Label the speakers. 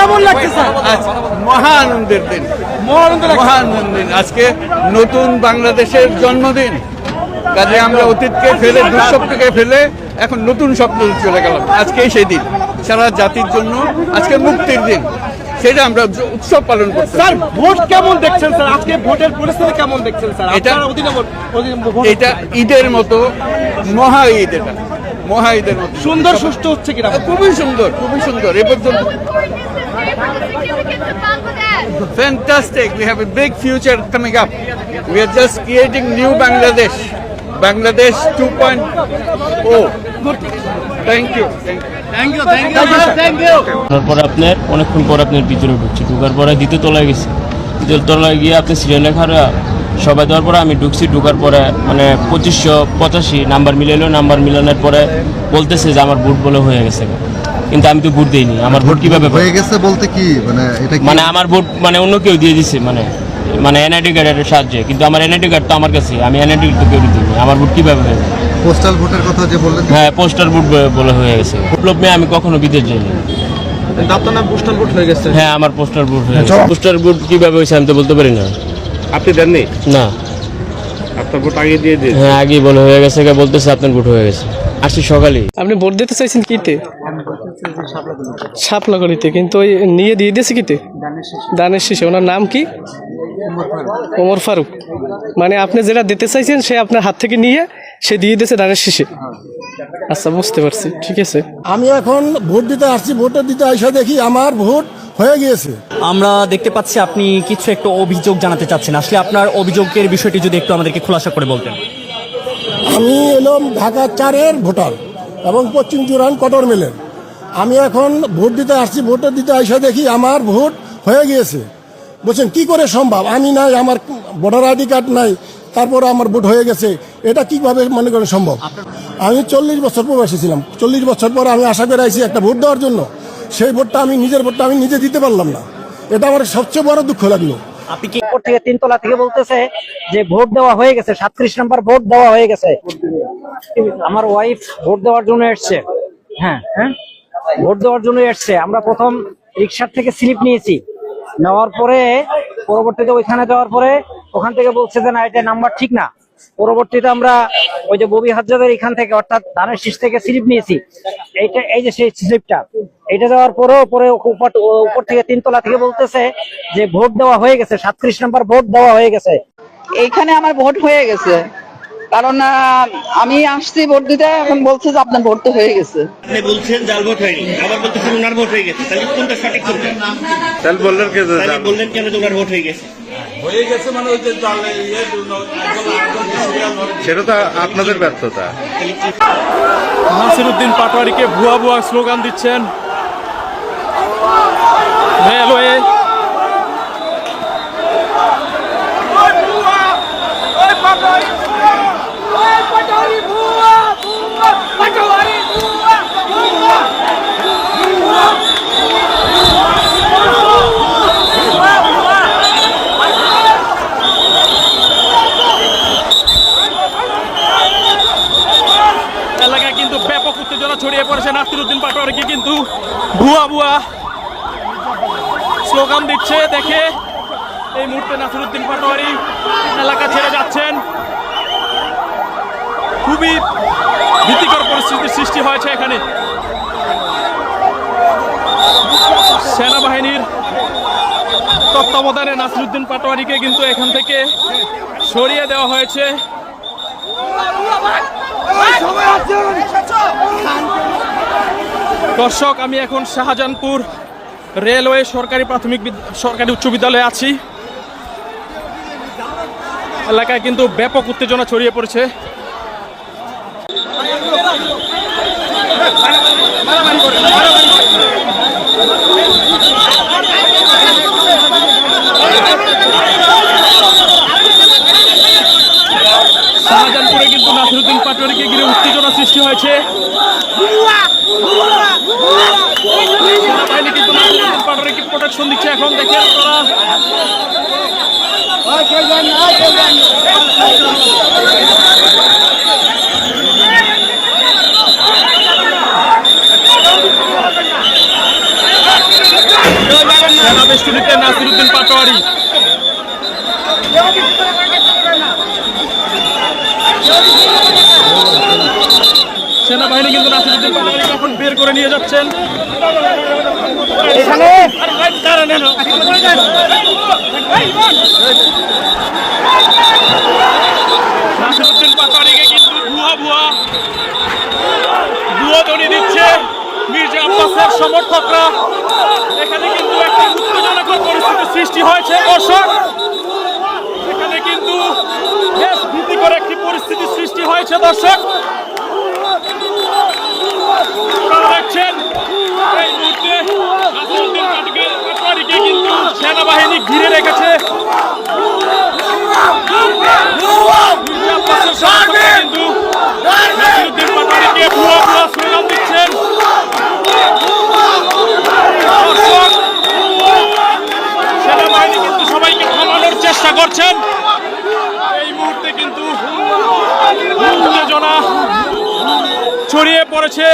Speaker 1: কেমন লাগতেছে?
Speaker 2: আজ মহা আনন্দের দিন।
Speaker 1: মহানন্দ
Speaker 2: মহা আনন্দের দিন। আজকে নতুন বাংলাদেশের জন্মদিন। কাজে আমরা অতীতকে ফেলে দুঃস্বপ্নকে ফেলে এখন নতুন স্বপ্ন চলে গেলাম। আজকেই সেই দিন। সারা জাতির জন্য আজকে মুক্তির দিন। সেটা আমরা উৎসব পালন করছি
Speaker 1: স্যার ভোট কেমন দেখছেন স্যার? আজকে ভোটের পরিস্থিতি কেমন দেখছেন স্যার?
Speaker 2: এটা- এটা ঈদের মতো মহা ঈদ এটা। মহা ঈদের মতো।
Speaker 1: সুন্দর সুষ্ঠু হচ্ছে কিনা?
Speaker 2: খুবই সুন্দর খুবই সুন্দর। এ পর্যন্ত Fantastic. We have a big future coming up. We are just creating new Bangladesh. Bangladesh 2.0. Thank you. Thank you.
Speaker 3: তারপরে আপনার, অনেকক্ষণ পর আপনার ভিতরে ঢুকছি ঢুকার পরে দ্বিতীয় তলায় গেছি দ্বিতীয় তলায় গিয়ে আপনি সিরিয়াল লেখার সবাই দেওয়ার পরে আমি ঢুকছি ঢুকার পরে মানে পঁচিশশো পঁচাশি নাম্বার মিলাইলো নাম্বার মিলানোর পরে বলতেছে যে আমার বুট বলে হয়ে গেছে কিন্তু আমি তো ভোট দিইনি। আমার ভোট কীভাবে
Speaker 4: হয়ে গেছে বলতে কি? মানে এটা
Speaker 3: মানে আমার ভোট মানে অন্য কেউ দিয়ে দিছে মানে মানে এনআইডি কার্ডের সাহায্যে। কিন্তু আমার এনআইডি কার্ড তো আমার কাছে আমি এনআইডি তো কেউ দিইনি। আমার ভোট কীভাবে হয়ে
Speaker 4: পোস্টাল ভোটের কথা যে বললেন
Speaker 3: হ্যাঁ পোস্টার ভোট বলে হয়ে গেছে। বিপ্লব মেয়ে আমি কখনো বিদেশ যাইনি।
Speaker 1: আপনার নাম পোস্টাল ভোট হয়ে গেছে।
Speaker 3: হ্যাঁ আমার পোস্টার বুট পোস্টার বুট কীভাবে হয়েছে আমি তো বলতে পারি না।
Speaker 5: আপনি দেননি?
Speaker 3: না।
Speaker 5: আপনার ভোট আগে দিয়ে দিন
Speaker 3: হ্যাঁ আগে বলে হয়ে গেছে কে বলতেছে আপনার বুট হয়ে গেছে। আসছি সকালে
Speaker 6: আপনি ভোট দিতে চাইছেন কিতে? সাপলাগড়িতে কিন্তু ওই নিয়ে দিয়ে দিয়েছে কিতে দানের শেষে ওনার নাম কি? ওমর ফারুক। মানে আপনি যেটা দিতে চাইছেন সে আপনার হাত থেকে নিয়ে সে দিয়ে দিয়েছে দানের শেষে আচ্ছা বুঝতে পারছি ঠিক আছে।
Speaker 7: আমি এখন ভোট দিতে আসছি ভোটে দিতে এসে দেখি আমার ভোট হয়ে গিয়েছে।
Speaker 8: আমরা দেখতে পাচ্ছি আপনি কিছু একটা অভিযোগ জানাতে চাচ্ছেন। আসলে আপনার অভিযোগের বিষয়টি যদি একটু আমাদেরকে খোলাসা করে বলতেন।
Speaker 7: আমি এলাম ঢাকা চারের ভোটার এবং পশ্চিম চুরান কটর মেলের। আমি এখন ভোট দিতে আসছি ভোটে দিতে এসে দেখি আমার ভোট হয়ে গিয়েছে। বলছেন, কি করে সম্ভব? আমি নাই, আমার ভোটার আইডি কার্ড নাই, তারপর আমার ভোট হয়ে গেছে। এটা কীভাবে মনে করেন সম্ভব? আমি চল্লিশ বছর প্রবাসী ছিলাম। চল্লিশ বছর পর আমি আশা করে আইছি, একটা ভোট দেওয়ার জন্য। সেই ভোটটা আমি, নিজের ভোটটা আমি নিজে দিতে পারলাম না। এটা আমার সবচেয়ে বড় দুঃখ লাগল।
Speaker 8: আপনি কি
Speaker 9: থেকে তিনতলা থেকে বলতেছে যে ভোট দেওয়া হয়ে গেছে, সাতত্রিশ নম্বর ভোট দেওয়া হয়ে গেছে? আমার ওয়াইফ ভোট দেওয়ার জন্য এসছে। হ্যাঁ হ্যাঁ। ভোট দেওয়ার জন্য এসছে আমরা প্রথম রিক্সার থেকে স্লিপ নিয়েছি। নেওয়ার পরে, পরবর্তীতে ওইখানে যাওয়ার পরে ওখান থেকে বলছে যে, না, এটা নাম্বার ঠিক না। পরবর্তীতে আমরা ওই যে ববি হাজাদের এখান থেকে, অর্থাৎ ধানের শীষ থেকে স্লিপ নিয়েছি। এইটা, এই যে সেই স্লিপটা এটা দেওয়ার পরেও, পরে উপর উপর থেকে তিনতলা থেকে বলতেছে যে, ভোট দেওয়া হয়ে গেছে, সাতত্রিশ নাম্বার ভোট দেওয়া হয়ে গেছে।
Speaker 10: এইখানে আমার ভোট হয়ে গেছে। কারণ আমি আসছি ভোট দিতে এখন বলছে যে আপনার ভোট তো হয়ে গেছে।
Speaker 5: আপনি বলছেন জাল ভোট হয়নি আবার বলতেছেন ওনার ভোট হয়ে গেছে তাহলে কোনটা সঠিক কোনটা?
Speaker 2: তাহলে বললেন কে
Speaker 5: তাহলে বললেন কেন যে ওনার ভোট হয়ে গেছে?
Speaker 2: সেটা তো আপনাদের ব্যর্থতা।
Speaker 6: নাসিরুদ্দিন পাটোয়ারিকে ভুয়া ভুয়া স্লোগান দিচ্ছেন। রেলওয়ে এলাকায় কিন্তু ব্যাপক উত্তেজনা ছড়িয়ে পড়েছে নাসিরুদ্দিন পাটোয়ারিকে কিন্তু। ভুয়া ভুয়া স্লোগান দিচ্ছে, দেখে এই মুহূর্তে নাসিরুদ্দিন পাটোয়ারি এলাকা ছেড়ে যাচ্ছেন। খুবই ভীতিকর পরিস্থিতির সৃষ্টি হয়েছে এখানে। সেনাবাহিনীর তত্ত্বাবধানে নাসিরুদ্দিন পাটোয়ারিকে কিন্তু এখান থেকে সরিয়ে দেওয়া হয়েছে। দর্শক, আমি এখন শাহজাহানপুর রেলওয়ে সরকারি প্রাথমিক সরকারি উচ্চ বিদ্যালয়ে আছি। এলাকায় কিন্তু ব্যাপক উত্তেজনা ছড়িয়ে পড়েছে। শাহজাহানপুরে কিন্তু নাসিরুদ্দিন পাটোয়ারিকে ঘিরে উত্তেজনা সৃষ্টি হয়েছে। সেনাবাহিনী কিন্তু নাসিরুদ্দিন পাটোয়ারিকে প্রোটেকশন দিচ্ছে। এখন দেখে
Speaker 1: পাটোয়ারি। সেনাবাহিনী কিন্তু নাসিরুদ্দিন পাটোয়ারিকে এখন বের করে নিয়ে যাচ্ছেন।
Speaker 9: এখানে
Speaker 1: নাসিরুদ্দিন পাটোয়ারিকে কিন্তু ভুয়া ভুয়া ভুয়া দড়ি দিচ্ছে মির্জা আব্বাসের সমর্থকরা। এখানে কিন্তু একটা উত্তেজনাকর পরিস্থিতি সৃষ্টি হয়েছে দর্শক। এখানে কিন্তু ভীতিকর একটি পরিস্থিতি সৃষ্টি হয়েছে, দর্শক। দেখছেন, এই মুহূর্তে কিন্তু সেনাবাহিনী ঘিরে রেখেছে। কিন্তু সেনাবাহিনী কিন্তু সবাইকে থামানোর চেষ্টা করছেন এই মুহূর্তে কিন্তু উত্তেজনা ছড়িয়ে পড়েছে।